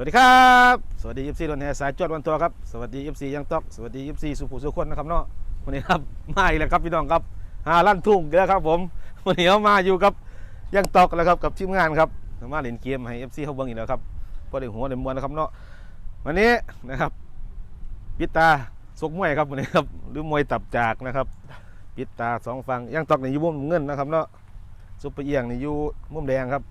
สวัสดีครับ สวัสดียิปซีรถแห่สายจวดวันตัวครับ สวัสดียิปซียังตอก สวัสดียิปซีสุภูสุขคนนะครับเนาะ วันนี้ครับมาอีกแล้วครับพี่น้องครับหาลั่นทุ่งอีกแล้วครับผม วันนี้เรามาอยู่กับยังตอกแล้วครับกับทีมงานครับมาเล่นเกมให้เอฟซีเขาเบิ่งอีกแล้วครับพอได้หัวได้มวนนะครับเนาะ วันนี้นะครับปิตาสกมวยครับวันนี้ครับ หรือมวยตับจากนะครับปิตาสองฝั่งยังตอกในยู่มุมเงินนะครับเนาะซุปเปอร์เอียงในยู่มุมแดงครับ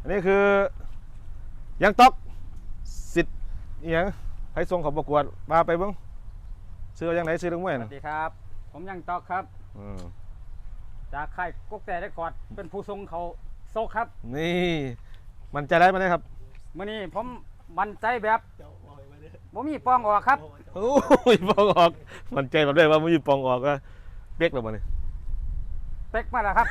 อันนี้คือยังตอก ธิ์อหยังให้ส่งเขาประกวดมาไปเบิ้งซื้อยังไหนซื้อตรงไหนสวัสดีครับ ผมยังตอกครับ อืมจากค่ายกุ๊กแต่ได้กอดเป็นผู้ทรงเขาโซกครับนี่มันใจได้ไหมครับมื่อนี้ผมมั่นใจแบบผมมีปองออกครับ โอ้ยปองออก มันใจแบบได้ว่ามันมีปองออกก็เป๊กแล้วมันนี่เป๊กมาแล้วครับ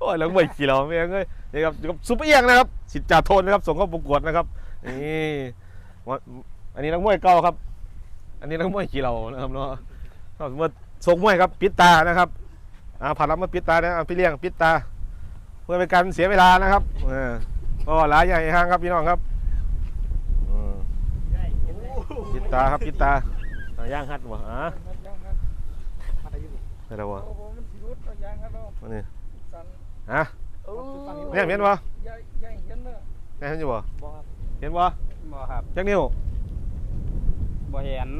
โอ้ยแล้วไม่ขี่เราไม่เอ้ยนี่ครับอยู่กับซุปเปอร์เอียงนะครับสิทธิ์จ่าโทนนะครับส่งเข้าประกวดนะครับ นี่ว่าอันนี้นักมวยเก่าครับ อันนี้นักมวยขี่เรานะครับเนาะเอาสมมติส่งมวยครับปิดตานะครับอ่าผ่านรับมาปิดตานะอ่าพี่เลี้ยงปิดตา เพื่อเป็นการเสียเวลานะครับเออก็หลายใหญ่ห้างครับพี่น้องครับอืมปิดตาครับปิดตาอ่าย่างฮัดวะอะอะไรวะอันนี้ฮะเนี่ยเห็นวะเนี่ยเห็นอยู่วะ เห็นวะบ่ครับจักนิ้ว บ่เห็น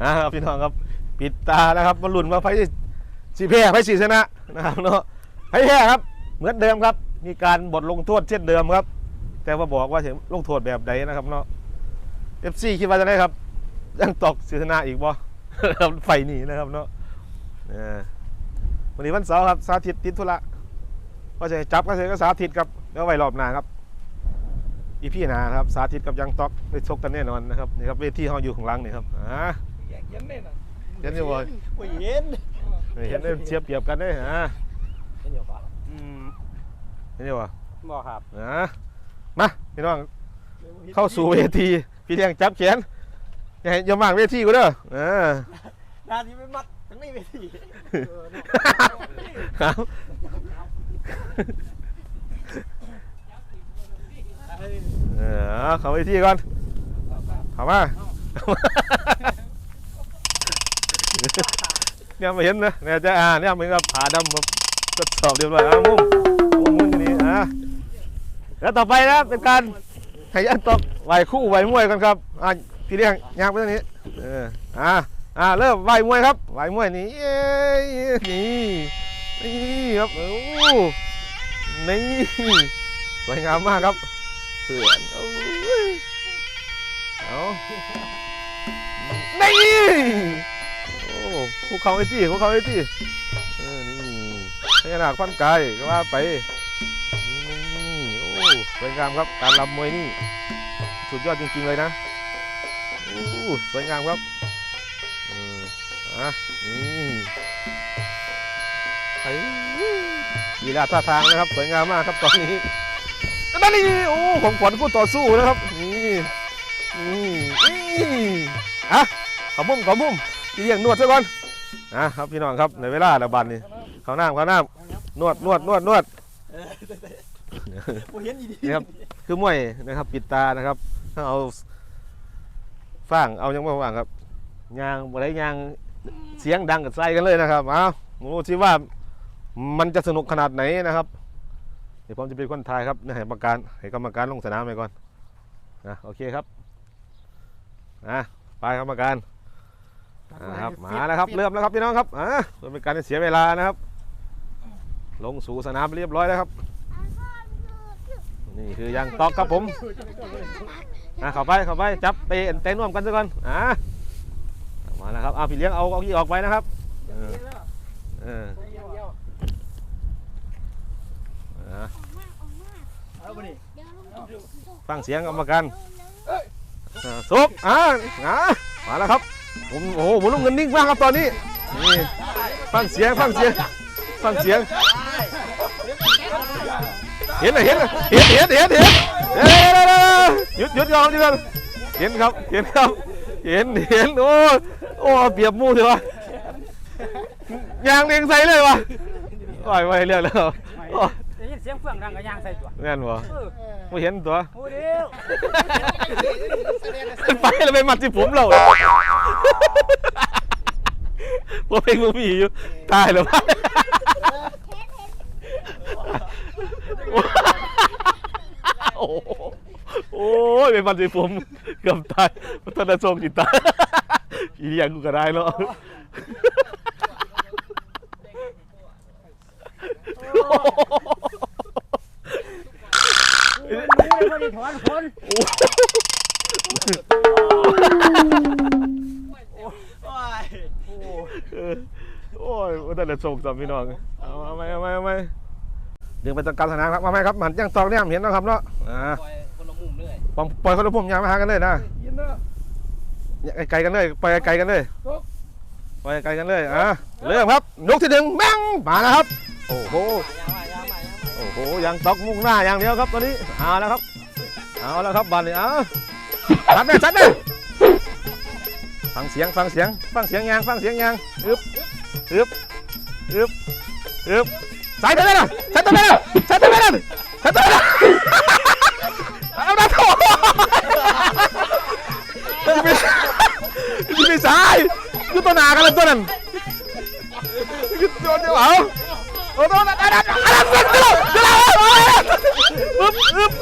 อ่าครับพี่น้องครับปิดตานะครับมาลุ้นว่าไพ่สีแพ้ไพ่สีชนะนะครับเนาะไพ่แพ้ครับ เหมือนเดิมครับ มีการบทลงโทษเช่นเดิมครับ แต่ว่าบอกว่าจะลงโทษแบบใดนะครับเนาะเอฟซีคิดว่าจะได้ครับยังตกสีชนะอีกบ่ครับไฟหนีนะครับเนาะเออวันนี้วันเสาร์ครับสาธิตติดธุระก็จะจับก็จะก็สาธิตครับ แล้วไว้รอบหน้าครับอีพี่หนานะครับสาธิตกับยังตอกได้ชกกันแน่นอนนะครับนี่ครับเวทีห้องอยู่ข้างหล่างนี่ครับอ่าเห็นอยู่บ่ไม่เห็นเห็นได้เทียบเปรียบกันได้อ่าเห็นอยู่ปะอืมเห็นอยู่บ่บ่ครับอ่ามาพี่น้องเข้าสู่เวทีพี่เลี้ยงจับแขนอย่าให้อย่ามางเวทีกูเด้อเออนาทีไม่มัดทั้งนี้ไปทีครับ เออเอาเข้าเวทีก่อนเข้ามาเนี่ยมาเห็นนะเนี่ยจะอ่าเนี่ยมันก็ผ่าดำมาทดสอบเรียบร้อยอะมุมมุมมุมอยู่นี่อะแล้วต่อไปนะเป็นการให้ยันตกไหวคู่ไหวมวยกันครับอะพี่เลี้ยงยางไปตรงนี้เอออะอะเริ่มไหวมวยครับไหวมวยนี่เอ้นี่นี่ครับโอ้นี่สวยงามมากครับ เพื่อนโอ้ยเอานี่โอ้ภูเขาไอ้ที่ภูเขาไอ้ที่เออนี่พญานาคพันกายก็ว่าไปนี่โอ้สวยงามครับการรำมวยนี่ สุดยอดจริงๆเลยนะโอ้สวยงามครับเอออะนี่ไอ้ลีลาท่าทางนะครับ สวยงามมากครับตอนนี้ นั่นนี่โอ้ของขวัญคู่ต่อสู้นะครับนี่นี่นี่อะขอมุมขอมุมพี่เลี้ยงนวดซะก่อนนะครับพี่น้องครับในเวลาระบาดนี่เขาวน้ำเขาวน้ำนวดนวดนวดนวดไม่เห็นอีดีนี่ครับคือมวยนะครับ ปิดตานะครับถ้าเอาฟางเอายังไม่ฟางครับยางอะไรยางเสียงดังกับใส่กันเลยนะครับ เอาหมูชิว่ามันจะสนุกขนาดไหนนะครับ เดี๋ยวผมจะเป็นคนทายครับให้กรรมการให้กรรมการลงสนามไปก่อนนะโอเคครับนะไปกรรมการนะครับมาแล้วครับเริ่มแล้วครับพี่น้องครับอ่าเพื่อเป็นการเสียเวลานะครับ ลงสู่สนามเรียบร้อยแล้วครับ นี่คือยางตอกครับผมอ่าเข้าไปเข้าไปจับเตะเตะน่วมกันซะก่อนอ่ามาแล้วครับเอาพี่เลี้ยงเอาเอาขี้ออกไปนะครับเออเอออ่า เอาไปนี่ ฟังเสียงกรรมการสุกอ่าอ่ามาแล้วครับผมโอ้โหผมลงเงินนิ่งมากครับตอนนี้นี่ฟังเสียงฟังเสียงฟังเสียง เห็นเลยเห็นเลยเห็นเห็นเห็นเห็นเห็นหยุดหยุดก่อนหยุดก่อนเห็นครับเห็นครับ เห็นเห็นโอ้โอ้เปรียบมูเถอะวะยางเรียงใส่เลยวะปล่อยไว้เรื่องแล้ว เสียงเฟื่องดังกระยางใส่ตัวแม่นบ่เออบ่เห็นตัว โอ้เดียวไปแล้วไปมัดที่ผมเราว่าเพลงมึงมีอยู่ตายแล้ววะโอ้โหโอ้ยไปมัดที่ผมเกือบตายพัฒนาทรงจิตตายอีเลี้ยงกูก็ได้เนาะรู้เลยว่า ได้ถอนคนโอ้ยเออโอ้ยพัฒนาทรงจำพี่น้องเอาเอาไหมเอาไหมเอาไหมดึงไปตรงกลางสนามครับมาไหมครับมันยังตองเนี่ยเห็นนะครับเนาะอ่าปล่อยคนละมุมเลยปล่อยปล่อยเขาละพุ่มยางมาหากันเลยนะยินเด้ออย่าไกลๆกันเลยปล่อยไกลๆกันเลยปล่อยไกลๆกันเลยอะเริ่มครับยกที่หนึ่งแม่งมาแล้วครับ โอ้โหยามายามายามโอ้โหยังตอกมุ่งหน้าอย่างเดียวครับตอนนี้เอาแล้วครับ เอาแล้วครับบอลนี่เอาชัดเลยชัดเลยฟังเสียงฟังเสียงฟังเสียงยางฟังเสียงยางอึบอึบอึบอึบสายตัวนี้นะสายตัวนี้นะสายตัวนี้นะสายตัวนี้นะเอาละโถจะไปจะไปสายคือตัวหนากันเลยตัวนั้นคือตัวเดียวเอาโอ้โหนั่นนั่นนั่นนั่นนั่นนั่นอึบอึบอึ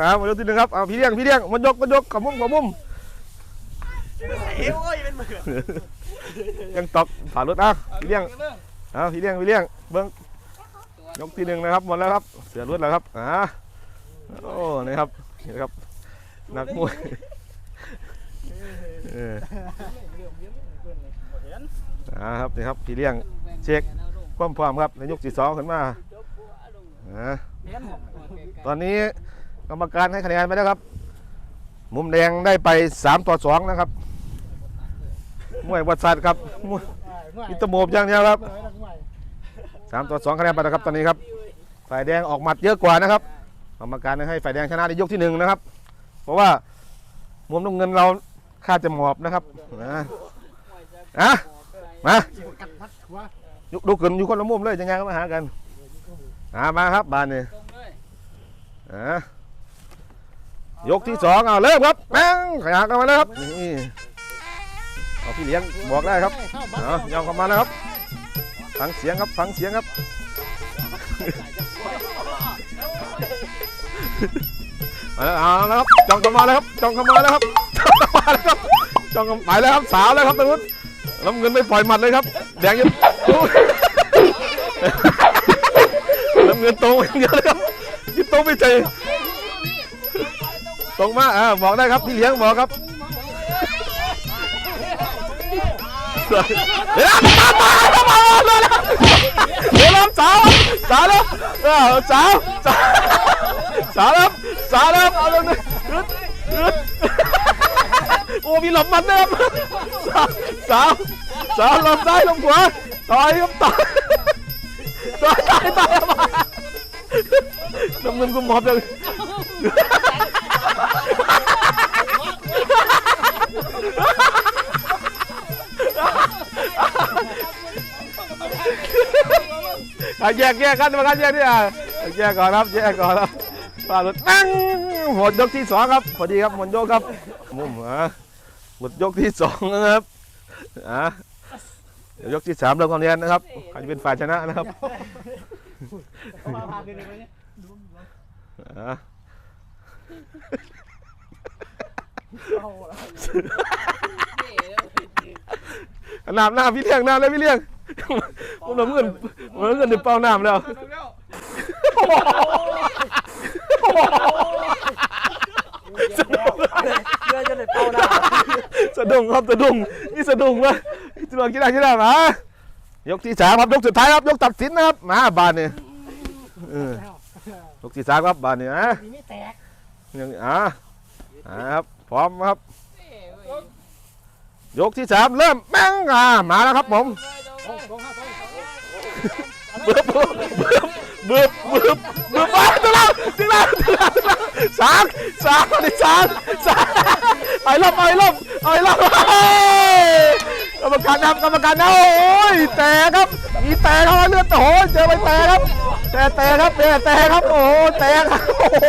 อ่าหมดยกที่หนึ่งครับเอาพี่เลี้ยงพี่เลี้ยงมันยกมันยกกับมุมกับมุมเอ้ยโอ้ยเป็นมือยังตอกผ่านรถอะพี่เลี้ยงเอาพี่เลี้ยงพี่เลี้ยงเบิ้งยกที่หนึ่งนะครับหมดแล้วครับเสือรถแล้วครับอ่าโอ้นี่ครับนี่ครับนักมวยเอออ่าครับนี่ครับพี่เลี้ยงเช็คความพร้อมครับในยกที่สองขึ้นมาอ่าเห็นตอนนี้ กรรมการให้คะแนนไปแล้วครับ มุมแดงได้ไป3ต่อ2นะครับมวยวัดสัตว์ครับมวยอิตโมบอย่างเดียวครับ3ต่อ2คะแนนไปแล้วครับตอนนี้ครับ ฝ่ายแดงออกหมัดเยอะกว่านะครับกรรมการให้ฝ่ายแดงชนะในยกที่หนึ่งนะครับ เพราะว่ามุมน้ำเงินเราค่าจะหมอบนะครับนะอะมายุดูขึ้นอยู่คนละมุมเลยจะยังมาหากัน อ่ามาครับบานนี่อะ ยกที่สองเอาเริ่มครับแป้งขยับกันมาแล้วครับนี่เอาพี่เลี้ยงบอกได้ครับเอายอมกันมาแล้วครับฟังเสียงครับฟังเสียงครับมาแล้วเอาแล้วครับจองกันมาแล้วครับจองกันมาแล้วครับจองกันมาแล้วครับจองกันไปแล้วครับสาวแล้วครับตะวุฒิน้ำเงินไม่ปล่อยหมัดเลยครับ แดงยังน้ำเงินโตอย่างเดียวเลยครับยิ่โตไม่ใจ มาอ่าบอกได้ครับพี่เลี้ยงบอกครับเดี๋ยวมามามามาเลยนะเดี๋ยวรับสาวสาวแล้วเออสาวสาวสาวแล้วสาวแล้วเอาลงเลยโอ้มีหลบมันด้วยครับสาวสาวหลบซ้ายหลบขวาต่อยครับต่อยต่อยตายตายมาน้ำเงินกุมอบเลย อะแยกแยกกันมากันแยกนี่อะแยกก่อนครับแยกก่อนครับปลารถนั่งหมดยกที่สองครับพอดีครับหมดยกครับมุมอะหมดยกที่สองนะครับอะเดี๋ยวยกที่สามเริ่มความเรียนนะครับใครจะเป็นฝ่ายชนะนะครับมาพาไปเลยไหมเนี่ยอะน้ำน้ำพี่เลี้ยงน้ำเลยพี่เลี้ยง ผมน้ำเงินผมน้ำเงินเดือเป้าน้ำแล้วสะดุ้งเรือจะเลยเป่าได้สะดุ้งครับสะดุ้งนี่สะดุ้งวะจุดกีฬากีฬามายกที่สามครับยกสุดท้ายครับยกตัดสินนะครับมาบานเนี่ยเออยกที่สามครับบานเนี่ยนะนี่ไม่แตกยังอ่าอ่าครับพร้อมครับ ยกที่สามเริ่มแม่งอ่ามาแล้วครับผม บึบบึบบึบบึบบึบไปตัวเราตัวเราตัวเราตัวเราสามสามนี่สามสามไอ้ลบไอ้ลบไอ้ลบกรรมการนับกรรมการนับโอ้ยแต่ครับมีแต่เข้ามาเลือดโอ้โหเจอไปแต่ครับ แต่แต่ครับแต่แต่ครับโอ้โหแตกครับโอ้โห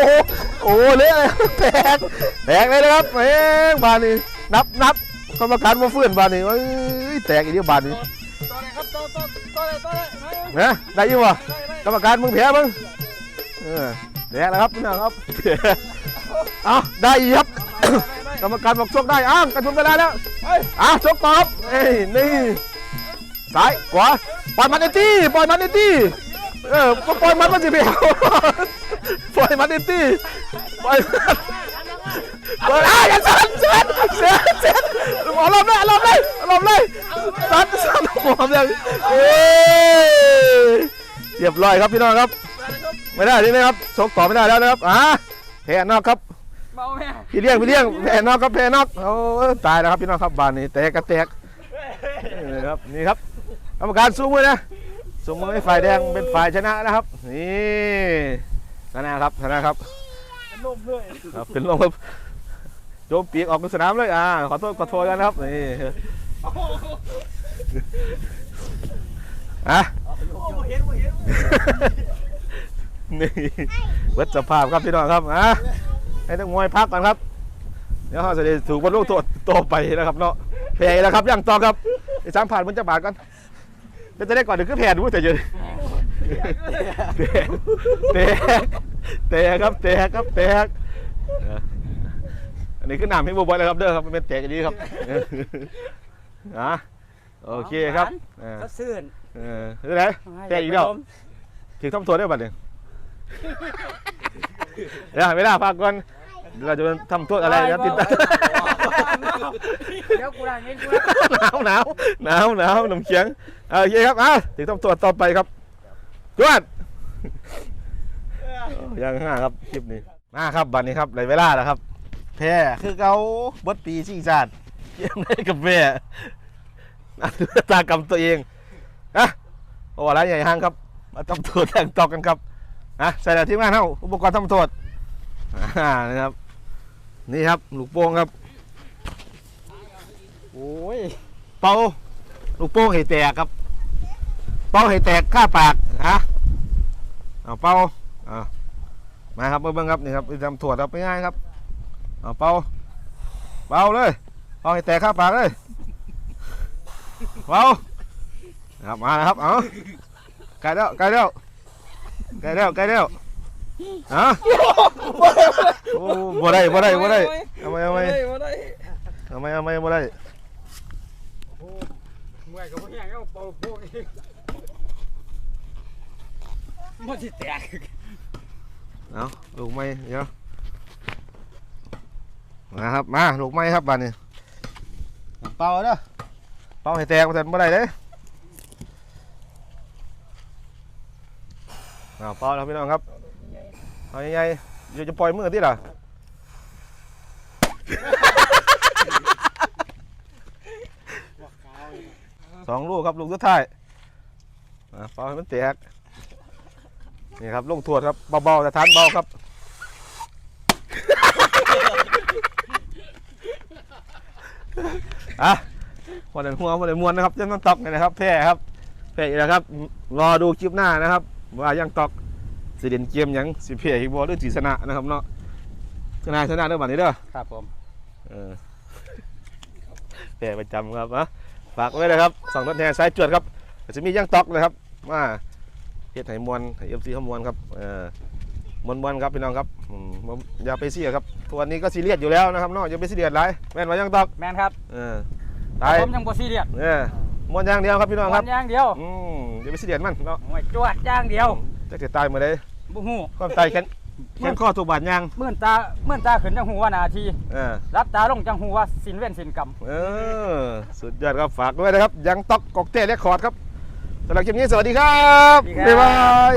โอ้เละเลยแตกแตกเลยนะครับเอ้งบานนี้นับนับกรรมการมาเฟื่อนบานนี้เอ้ยแตกอีกเดียวบานนี้ นะได้อยังวะกรรมการมึงแพ้มึงเออแตกแล้วครับพี่น้องครับเอาได้อีกครับ กรรมการบอกชกได้อ้าวกระทุนเวลาแล้วอ้าวชกต่อครับเอ้ยนี่ซ้ายขวาปล่อยมันไอ้ตี้ปล่อยมันไอ้ตี้เออปล่อยมันมันสิเพียวปล่อยมันไอ้ตี้ปล่อยมันปล่อยอะอย่าสั่นเสียเสียเสียเอาลมเลยเอาลมเลยเอาลมเลย สั่นสั่นหัวเลยเอ้ยเรียบร้อยครับพี่น้องครับ ไม่ได้นี่นะครับชกต่อไม่ได้แล้วนะครับอ่าแพ้นอกครับเมาแม่พี่เลี้ยงพี่เลี้ยงแพ้นอกครับแพ้นอกโอ้ตายแล้วครับพี่น้องครับบานนี้แตกกระแตกนี่ครับนี่ครับกรรมการสู้มือนะสู้มือให้ฝ่ายแดงเป็นฝ่ายชนะนะครับนี่ชนะครับชนะครับเป็นุ่มเลยครับเป็นลมครับโจมปีกออกจากสนามเลยอ่าขอโทษขอโทษกันนะครับนี่ อะโอ้เห็นเห็นนี่เวัดสภาพครับพี่น้องครับอะให้นักมวยพักก่อนครับ เดี๋ยวเขาจะได้ถูกบรรลุโทษต่อไปนะครับเนาะแพ้แล้วครับยังต่อครับไอ้สามผ่านมันจะบาดกันเดี๋ยวจะได้ก่อนเดี๋ยวก็แพ้ดูแต่เยอะแตกแตกครับแตกครับแตกเอออันนี้คือนำให้บอยเลยครับเด้อครับมันเป็นแตกอย่างนี้ครับ อะโอเคครับเออก็ซื่นเออเรื่องไหนแตกอีกแล้วถึงทำตัวได้บัดเนี่ยเดี๋ยวไม่ได้พักก่อนเดี๋ยวเราจะทำโทษอะไรนะติดตามเดี๋ยวกูได้เงินกูหนาวหนาวหนาวหนาวน้ำเขียงเอาโอเคครับอะถึงทำตัวต่อไปครับจวดยังห้าครับคลิปนี้มาครับบัดนี้ครับในเวลาแล้วครับ แพ้คือเขาบดปีชิงชาติเยี่ยมได้กับแม่อันดูตากรรมตัวเองนะโอ้อะไรใหญ่ห้างครับมาทำโทษแทงตอกกันครับนะใส่แล้วทีมงานเท่าอุปกรณ์ทำโทษอ่านะครับ นี่ครับลูกโป่งครับ โอ้ย เป่าลูกโป่งให้แตกครับ เป่าให้แตกข้าปากฮะเอาเป่าเอามาครับมาเบิ่งครับนี่ครับทำโทษครับง่ายครับเอาเป่าเป่าเลย เป่าให้แตกข้าปากเลยเป่าครับมาแล้วครับเอาใกล้แล้วใกล้แล้วใกล้แล้วใกล้แล้วฮะโอ้บ่ได้บ่ได้บ่ได้เอาไหมเอาไหมมาได้เอาไหมเอาไหมบ่ได้เมื่อยกับพวกนี้ก็เป่าพวกนี้มันสิแตกเอาลูกไม้เดี๋ยวนะครับมาลูกไม้ครับบ้านนี้ เป่าเด้อเป่าให้แตกมาแต่เมื่อไรเด้เอาเป่าแล้วพี่น้องครับเอาใหญ่ๆอยู่จะปล่อยมือที่ล่ะสองลูกครับลูกสุดท้ายเป่าให้มันแตกนี่ครับลงทวดครับเบาๆแต่ทานเบาครับ อะวันเดินหัววันเดินมวนนะครับเจ้าน้ำตอกนี่นะครับแพ้ครับแพ้อีกแล้วครับ รอดูคลิปหน้านะครับ ว่ายังตอกสิเด่นเกมหยังสิเพียอีกบอลหรือสีชนะนะครับเนาะชนะชนะเด้อบัดนี้เด้อครับผมเออแพ้ประจำครับนะฝากไว้เลยครับสองรถแห่สายจวดครับเดี๋ยวจะมียังตอกนะครับมาเฮ็ดให้มวนให้เอฟซีเขามวนครับเออ มวนมวนๆครับพี่น้องครับอืมบ่อย่าไปเสียครับตัวนนี้ก็ซีเรียสอยู่แล้วนะครับเนาะอย่าไปซีเรียสหลายแม่นว่ายังตอกแมนครับเออตายผมยังบ่ซีเรียสเนี่ยมวนอย่างเดียวครับพี่น้องครับวันอย่างเดียวอืมอย่าไปซีเรียสมันเนาะโอ้ยจวดอย่างเดียวจะจะตายเมื่อใดบ่ฮู้ความตายแค่แค่ข้อตัวบาดยางเมื่อนตาเมื่อนตาขึ้นจังหูว่านาที เออ รับตาลงจังหูว่าสินเว้นสินกรรม เออสุดยอดครับฝากด้วยนะครับ ยังตอกกอกเต้เรคคอร์ดครับสำหรับคลิปนี้สวัสดีครับบ๊ายบาย